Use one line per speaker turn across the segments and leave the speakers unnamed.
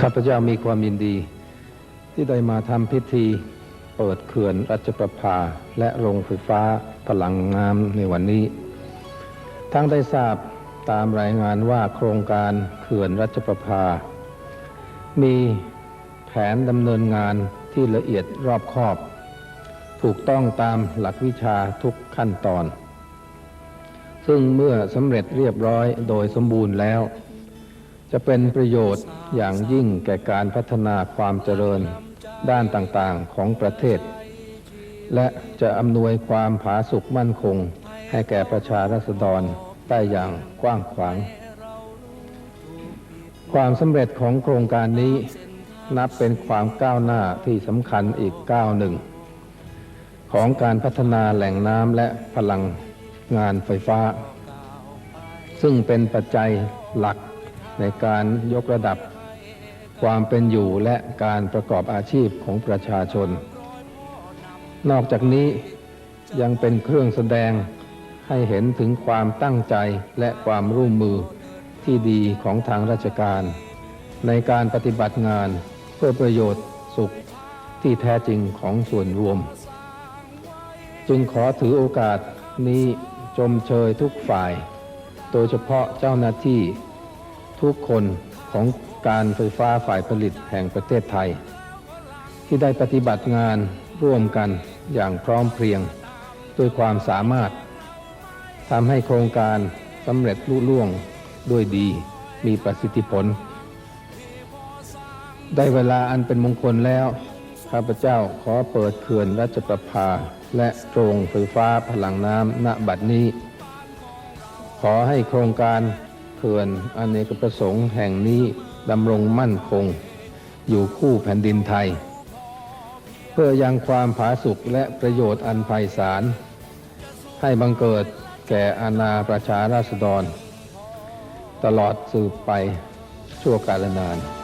ข้าพเจ้ามีความยินดี ที่ได้มาทำพิธี เปิดเขื่อนรัชประภา และโรงไฟฟ้าพลังงามในวันนี้ ทั้งได้ทราบตามรายงานว่าโครงการเขื่อนรัชประภา มีแผนดำเนินงานที่ละเอียดรอบคอบ ถูกต้องตามหลักวิชาทุกขั้นตอน ซึ่งเมื่อสำเร็จเรียบร้อยโดยสมบูรณ์แล้ว จะเป็นประโยชน์อย่างยิ่งแก่การพัฒนาความเจริญด้านต่างๆของประเทศ และจะอำนวยความผาสุกมั่นคง ให้แก่ประชาราษฎรได้อย่างกว้างขวาง ความสำเร็จของโครงการนี้นับเป็นความก้าวหน้าที่สำคัญอีกก้าวหนึ่ง ของการพัฒนาแหล่งน้ำและพลังงานไฟฟ้า ซึ่งเป็นปัจจัยหลัก ในการยกระดับความเป็นอยู่และการประกอบอาชีพของประชาชน นอกจากนี้ยังเป็นเครื่องแสดงให้เห็นถึงความตั้งใจและความร่วมมือที่ดีของทางราชการ ในการปฏิบัติงานเพื่อประโยชน์สุขที่แท้จริงของส่วนรวม จึงขอถือโอกาสนี้ชมเชยทุกฝ่าย โดยเฉพาะเจ้าหน้าที่ ทุกคนของการไฟฟ้าฝ่ายผลิตแห่งประเทศไทย ที่ได้ปฏิบัติงานร่วมกันอย่างพร้อมเพรียงด้วยความสามารถทำให้โครงการสำเร็จลุล่วงด้วยดีมีประสิทธิผล ได้เวลาอันเป็นมงคลแล้ว ข้าพเจ้าขอเปิดเขื่อนรัชประภาและโรงไฟฟ้าพลังน้ำณบัดนี้ ขอให้โครงการ ขื่อนอเนกประสงค์แห่งนี้ดำรงมั่นคง อยู่คู่แผ่นดินไทย เพื่อยังความผาสุกและประโยชน์อันไพศาล ให้บังเกิดแก่อาณาประชาราษฎร ตลอดสืบไปชั่วกาลนาน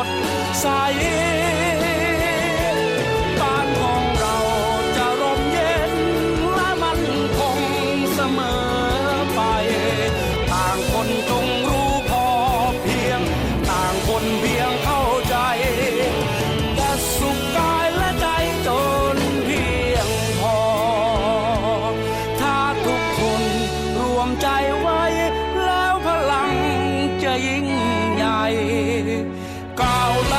วั ก้